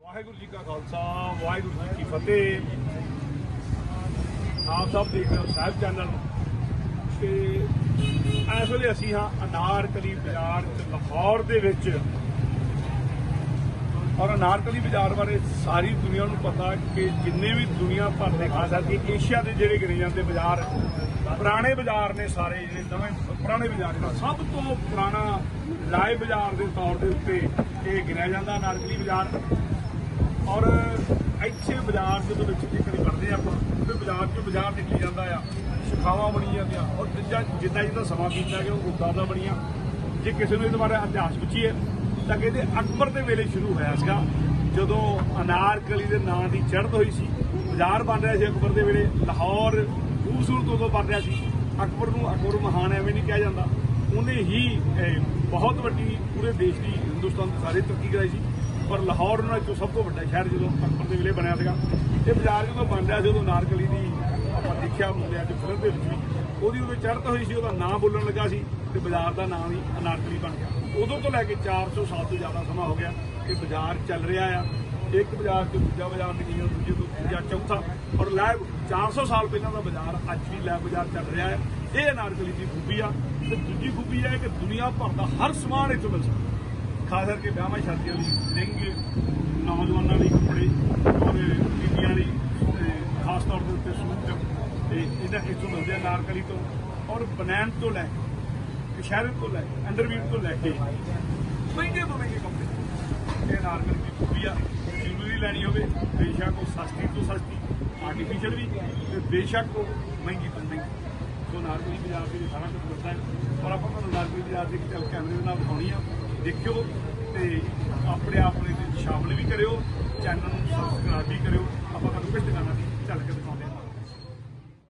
ਵਾਹਿਗੁਰੂ ਜੀ ਕਾ ਖਾਲਸਾ, ਵਾਹਿਗੁਰੂ ਜੀ ਕੀ ਫਤਿਹ। ਆਪ ਸਭ ਦੇਖ ਰਹੇ ਹੋ ਸਾਹਿਬ ਚੈਨਲ। ਤੇ ਇਸ ਵੇਲੇ ਅਸੀਂ ਹਾਂ ਅਨਾਰਕਲੀ ਬਾਜ਼ਾਰ ਲਾਹੌਰ ਦੇ ਵਿੱਚ। ਔਰ ਅਨਾਰਕਲੀ ਬਾਜ਼ਾਰ ਬਾਰੇ ਸਾਰੀ ਦੁਨੀਆ ਨੂੰ ਪਤਾ ਕਿ ਜਿੰਨੇ ਵੀ ਦੁਨੀਆ ਭਰ ਦੇ, ਖਾਸ ਕਰਕੇ ਏਸ਼ੀਆ ਦੇ ਜਿਹੜੇ ਗਿਣੇ ਜਾਂਦੇ ਬਾਜ਼ਾਰ, ਪੁਰਾਣੇ ਬਾਜ਼ਾਰ ਨੇ ਸਾਰੇ ਜਿਹੜੇ, ਨਵੇਂ, ਪੁਰਾਣੇ ਬਾਜ਼ਾਰ ਨੇ, ਸਭ ਤੋਂ ਪੁਰਾਣਾ ਲਾਏ ਬਾਜ਼ਾਰ ਦੇ ਤੌਰ ਦੇ ਉੱਤੇ ਇਹ ਗਿਣਿਆ ਜਾਂਦਾ ਅਨਾਰਕਲੀ ਬਾਜ਼ਾਰ। ਔਰ ਇੱਥੇ ਬਾਜ਼ਾਰ ਜਦੋਂ ਵਿੱਚ ਜਿੱਕੜੀ ਵੜਦੇ ਆਪਾਂ, ਫਿਰ ਬਾਜ਼ਾਰ ਚੋਂ ਬਾਜ਼ਾਰ ਨਿਕਲੀ ਜਾਂਦਾ ਆ, ਸ਼ਿਖਾਵਾਂ ਬਣੀ ਜਾਂਦੀਆਂ, ਔਰ ਜਿੱਦਾਂ ਜਿੱਦਾਂ ਜਿੱਦਾਂ ਸਮਾਂ ਬੀਤਦਾ ਗਿਆ, ਉਹ ਉਦਾਂ ਦਾ ਬਣੀਆਂ। ਜੇ ਕਿਸੇ ਨੂੰ ਇਹਦੇ ਬਾਰੇ ਇਤਿਹਾਸ ਪੁੱਛੀਏ, ਤਾਂ ਕਹਿੰਦੇ ਅਕਬਰ ਦੇ ਵੇਲੇ ਸ਼ੁਰੂ ਹੋਇਆ ਸੀਗਾ, ਜਦੋਂ ਅਨਾਰਕਲੀ ਦੇ ਨਾਂ ਦੀ ਚੜ੍ਹਤ ਹੋਈ ਸੀ। ਬਾਜ਼ਾਰ ਬਣ ਰਿਹਾ ਸੀ ਅਕਬਰ ਦੇ ਵੇਲੇ, ਲਾਹੌਰ ਖੂਬਸੂਰਤ ਉਦੋਂ ਬਣ ਰਿਹਾ ਸੀ। ਅਕਬਰ ਨੂੰ ਅਕਬਰ ਮਹਾਨ ਐਵੇਂ ਨਹੀਂ ਕਿਹਾ ਜਾਂਦਾ। ਉਹਨੇ ਹੀ ਬਹੁਤ ਵੱਡੀ ਪੂਰੇ ਦੇਸ਼ ਦੀ, ਹਿੰਦੁਸਤਾਨ ਦੀ ਸਾਰੇ ਤਰੱਕੀ ਕਰਾਈ ਸੀ। ਪਰ ਲਾਹੌਰ ਉਹਨਾਂ ਚੋਂ ਸਭ ਤੋਂ ਵੱਡਾ ਸ਼ਹਿਰ ਜਦੋਂ ਅਕਬਰ ਦੇ ਵੇਲੇ ਬਣਿਆ ਸੀਗਾ, ਇਹ ਬਾਜ਼ਾਰ ਜਦੋਂ ਬਣ ਰਿਹਾ ਸੀ, ਉਦੋਂ ਨਾਰਕਲੀ ਦੀ ਆਪਾਂ ਦੇਖਿਆ ਮੁੰਡਿਆਂ ਚ ਫਿਲਮ ਦੇ ਵਿੱਚ ਵੀ, ਉਹਦੀ ਉਦੋਂ ਚੜ੍ਹਤ ਹੋਈ ਸੀ, ਉਹਦਾ ਨਾਂ ਬੋਲਣ ਲੱਗਾ ਸੀ ਤੇ ਬਾਜ਼ਾਰ ਦਾ ਨਾਂ ਵੀ ਅਨਾਰਕਲੀ ਬਣ ਗਿਆ। ਉਦੋਂ ਤੋਂ ਲੈ ਕੇ 400 ਸਾਲ ਤੋਂ ਜ਼ਿਆਦਾ ਸਮਾਂ ਹੋ ਗਿਆ ਇਹ ਬਾਜ਼ਾਰ ਚੱਲ ਰਿਹਾ ਆ। ਇੱਕ ਬਾਜ਼ਾਰ ਤੋਂ ਦੂਜਾ ਬਾਜ਼ਾਰ ਨਿਕਲਿਆ ਦੂਜੇ ਤੋਂ ਤੀਜਾ, ਚੌਥਾ ਔਰ ਲੈਬ 400 ਸਾਲ ਪਹਿਲਾਂ ਦਾ ਬਾਜ਼ਾਰ ਅੱਜ ਵੀ ਲੈਬ ਬਾਜ਼ਾਰ ਚੱਲ ਰਿਹਾ ਹੈ ਇਹ ਅਨਾਰਕਲੀ ਦੀ ਖੂਬੀ ਆ ਤੇ ਦੂਜੀ ਖੂਬੀ ਹੈ ਕਿ ਦੁਨੀਆ ਭਰ ਦਾ ਹਰ ਸਮਾਨ ਇੱਥੋਂ ਮਿਲ ਸਕਦਾ। ਖਾਸ ਕਰਕੇ ਵਿਆਹਾਂ ਸ਼ਾਦੀਆਂ ਲਈ ਲਹਿੰਗੇ ਨੌਜਵਾਨਾਂ ਲਈ ਕੱਪੜੇ ਔਰ ਬੀਬੀਆਂ ਲਈ ਤੇ ਖਾਸ ਤੌਰ ਦੇ ਉੱਤੇ ਸੂਟ ਤੇ ਇਹਦਾ ਇੱਥੋਂ ਮਿਲਦੇ ਆ ਨਾਰਕਲੀ ਤੋਂ ਔਰ ਬਨੈਣ ਤੋਂ ਲੈ ਕੇ ਸ਼ਹਿਰ ਤੋਂ ਲੈ ਕੇ, ਅੰਡਰਵੀਰ ਤੋਂ ਲੈ ਕੇ। ਮਹਿੰਗੇ ਤੋਂ ਮਹਿੰਗੇ ਕੱਪੜੇ। ਇਹ ਨਾਰਕਲੀ ਦੀ ਖੂਬੀ ਆ ਜ਼ਰੂਰੀ ਲੈਣੀ ਹੋਵੇ, ਬੇਸ਼ੱਕ ਉਹ ਸਸਤੀ ਤੋਂ ਸਸਤੀ ਆਰਟੀਫੀਸ਼ੀਅਲ ਵੀ, ਤੇ ਬੇਸ਼ੱਕ ਉਹ ਮਹਿੰਗੀ ਤੋਂ ਮਹਿੰਗੀ। ਸੋ ਨਾਰਕਲੀ ਬਾਜ਼ਾਰ ਦੇ ਸਾਰਾ ਕੁਝ ਮਿਲਦਾ ਹੈ। ਔਰ ਆਪਾਂ ਤੁਹਾਨੂੰ ਨਾਰਕਲੀ ਬਾਜ਼ਾਰ ਦੇ ਚੱਲ ਕੈਮਰੇ ਦੇ ਨਾਲ ਦਿਖਾਉਣੀ ਆ। ਦੇਖਿਓ ਤੇ ਆਪਣੇ ਆਪਣੇ ਵਿੱਚ ਸ਼ਾਮਲ ਵੀ ਕਰਿਓ, ਚੈਨਲ ਨੂੰ ਸਬਸਕ੍ਰਾਈਬ ਵੀ ਕਰਿਓ। ਆਪਾਂ ਤੁਹਾਨੂੰ ਕੁਝ ਦੁਕਾਨਾਂ ਦੀ ਚੱਲ ਕੇ ਦਿਖਾਉਂਦੇ ਹਾਂ।